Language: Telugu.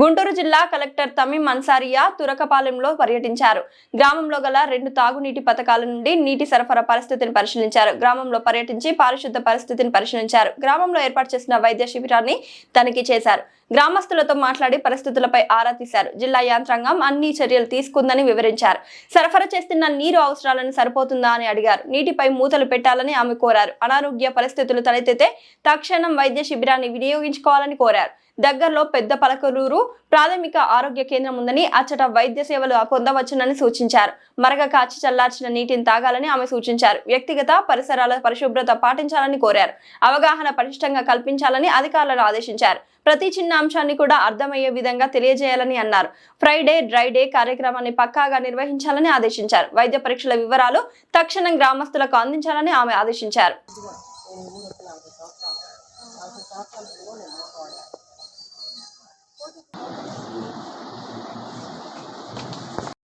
గుంటూరు జిల్లా కలెక్టర్ తమిం అన్సారియా తురకపాలెంలో పర్యటించారు. గ్రామంలో గల రెండు తాగునీటి పథకాల నుండి నీటి సరఫరా పరిస్థితిని పరిశీలించారు. గ్రామంలో పర్యటించి పారిశుద్ధ పరిస్థితిని పరిశీలించారు. గ్రామంలో ఏర్పాటు చేసిన వైద్య శిబిరాన్ని తనిఖీ చేశారు. గ్రామస్తులతో మాట్లాడి పరిస్థితులపై ఆరా తీశారు. జిల్లా యంత్రాంగం అన్ని చర్యలు తీసుకుందని వివరించారు. సరఫరా చేస్తున్న నీరు అవసరాలను సరిపోతుందా అని అడిగారు. నీటిపై మూతలు పెట్టాలని ఆమె కోరారు. అనారోగ్య పరిస్థితులు తలెత్తితే తక్షణం వైద్య శిబిరాన్ని వినియోగించుకోవాలని కోరారు. దగ్గరలో పెద్ద పలకలూరు ప్రాథమిక ఆరోగ్య కేంద్రం ఉందని అచ్చట వైద్య సేవలు పొందవచ్చునని సూచించారు. మరగ కాచి చల్లార్చిన నీటిని తాగాలని ఆమె సూచించారు. వ్యక్తిగత పరిసరాల పరిశుభ్రత పాటించాలని కోరారు. అవగాహన పటిష్టంగా కల్పించాలని అధికారులను ఆదేశించారు. ప్రతి చిన్న అంశాన్ని కూడా అర్థమయ్యే విధంగా తెలియజేయాలని అన్నారు. ఫ్రైడే డ్రై డే కార్యక్రమాన్ని పక్కాగా నిర్వహించాలని ఆదేశించారు. వైద్య పరీక్షల వివరాలు తక్షణం గ్రామస్తులకు అందించాలని ఆమె ఆదేశించారు.